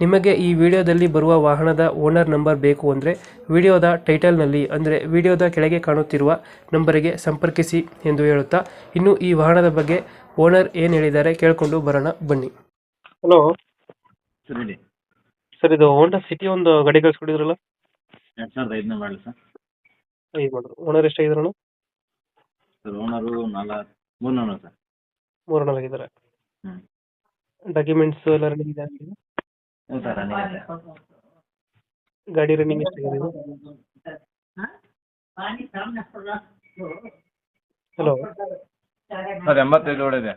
ನಿಮಗೆ ಈ ವಿಡಿಯೋದಲ್ಲಿ ಬರುವ ವಾಹನದ ಓನರ್ ನಂಬರ್ ಬೇಕು ಅಂದರೆ ವಿಡಿಯೋದ ಟೈಟಲ್ನಲ್ಲಿ ಅಂದರೆ ವಿಡಿಯೋದ ಕೆಳಗೆ ಕಾಣುತ್ತಿರುವ ನಂಬರಿಗೆ ಸಂಪರ್ಕಿಸಿ ಎಂದು ಹೇಳುತ್ತಾ ಇನ್ನು ಈ ವಾಹನದ ಬಗ್ಗೆ ಓನರ್ ಏನು ಹೇಳಿದ್ದಾರೆ ಕೇಳಿಕೊಂಡು ಬರೋಣ ಬನ್ನಿ. ಹಲೋ. ಸರ್ ಹೇಳಿ. ಸರ್ ಇದು ಹೋಂಡಾ ಸಿಟಿ ಒಂದು ಗಾಡಿ ಕಳಿಸ್ಕೊಟ್ಟಿದ್ರಲ್ಲ ಎರಡು ಸಾವಿರದ ಐದನೇ ಮಾಡಲಿ ಸರ್. ಐದು ಮಾಡಿದ್ರು? ಓನರ್ ಎಷ್ಟಾಗಿದ್ರಣ ಸರ್ ಓನರು ನಾಲ್ಕು ಮೂರು ಓನರ್ ಸರ್. ಮೂರು ಓನರ್ ಆಗಿದ್ದಾರೆ ಡಾಕ್ಯುಮೆಂಟ್ಸ್ ಎಲ್ಲ ರೆಡಿ ಇದೆ ಹ್ಞೂ ಸರ್ ರನ್ನಿಂಗ್ ಇದೆ ಗಾಡಿ ರನ್ನಿಂಗ್ ಎಷ್ಟಾಗಿದೆ ಹಲೋ ಸರ್ ಎಂಬತ್ತೈದು ಓಡಿದೆ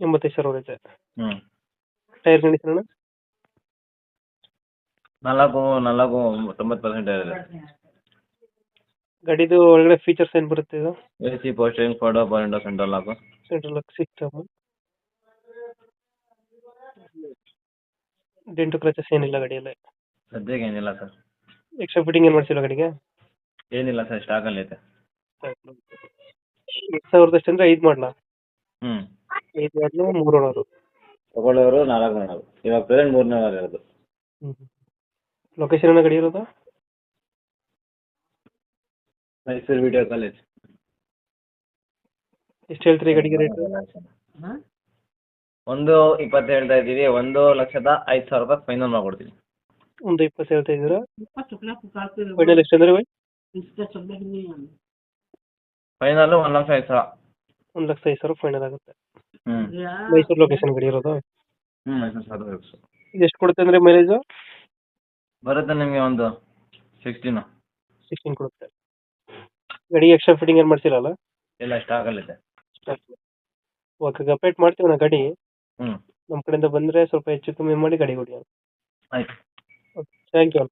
ಎಂಬತ್ತೈದು ಸಾವಿರ ಹೊಡೈತೆ ಹ್ಞೂ ಟೈರ್ ಕಂಡೀಷನ್ ಅಣ್ಣ? ನಾಲ್ಕು ನಾಲ್ಕು ತೊಂಬತ್ತು ಪರ್ಸೆಂಟ್ ಇದೆ. ಗಾಡಿದು ಒಳಗಡೆ ಫೀಚರ್ಸ್ ಏನು ಬರುತ್ತೆ ಇದು? A C posting photo point central lock central lock system dent scratches ಏನಿಲ್ಲ ಗಾಡಿಯಲ್ಲಿ? ಸದ್ಯಕ್ಕೆ ಏನಿಲ್ಲ ಸರ್. ಎಕ್ಸ್ಟ್ರಾ ಫಿಟ್ಟಿಂಗ್ ಏನು ಮಾಡಿಸಿಲ್ಲ ಗಡಿಗೆ? ಏನಿಲ್ಲ ಸರ್ ಸ್ಟಾಕಲ್ಲಿ ಐತೆ. ಎರಡು ಸಾವಿರದ ಎಷ್ಟು ಅಂದರೆ ಐದು ಮಾಡಲ? ಹ್ಞೂ ಐದು ಮಾಡಲು ಮೂರು ಓನರು ತಗೊಳ್ಳೋರು ನಾಲ್ಕು ಮಾಡೋರು ಇವಾಗ ಪ್ರೆಸೆಂಟ್ ಮೂರನೇ ವಾರ ಇರೋದು ಲೊಕೇಶನ್ ಏನ ಗಾಡಿ ಇರೋದು? ಮೈಸೂರು ವಿಡಿಯೋ ಕಾಲೇಜ್ ಎಷ್ಟು ಹೇಳ್ತೀರಿ ಗಡಿಗೆ ರೇಟ್ ಒಂದು ಇಪ್ಪತ್ತು ಹೇಳ್ತಾ ಇದ್ದೀವಿ ಒಂದು ಲಕ್ಷದ ಐದು ಸಾವಿರ ರೂಪಾಯಿ ಫೈನಲ್ ಮಾಡ್ಕೊಡ್ತೀನಿ. ಒಂದು ಇಪ್ಪತ್ತು ಹೇಳ್ತಾ ಇದ್ದೀರಾ? ಫೈನಲ್ ಎಷ್ಟು ಅಂದರೆ ಫೈನಲ್ಲು ಒಂದು ಲಕ್ಷ ಐದು ಸಾವಿರ. ಒಂದು ಲಕ್ಷ ಐದು ಸಾವಿರ ಫೈನಲ್ ಆಗುತ್ತೆ. ಮೈಸೂರು ಲೊಕೇಶನ್ ಗಡಿ ಇರೋದು? ಹ್ಞೂ ಮೈಸೂರು ಇದು ಎಷ್ಟು ಕೊಡುತ್ತೆ ಅಂದರೆ ಮೈಲೇಜು ಬರುತ್ತೆ ನಿಮಗೆ ಒಂದು ಸಿಕ್ಸ್ಟೀನು ಸಿಕ್ಸ್ಟೀನ್ ಕೊಡುತ್ತೆ. ಗಡಿ ಎಕ್ಸ್ಟ್ರಾ ಫಿಟ್ಟಿಂಗ್ ಏನು ಮಾಡ್ಸಿರಲ್ಲ ಇಲ್ಲ ಸ್ಟಾಕಲ್ಲಿದೆ ಓಕೆ ಅಪ್ಡೇಟ್ ಮಾಡ್ತೀವಿ ನಾ ಗಾಡಿ. ಹ್ಞೂ ನಮ್ಮ ಕಡೆಯಿಂದ ಬಂದ್ರೆ ಸ್ವಲ್ಪ ಹೆಚ್ಚು ಕಮ್ಮಿ ಮಾಡಿ ಗಾಡಿ ಕೊಡಿ ಆಯ್ತು. Thank you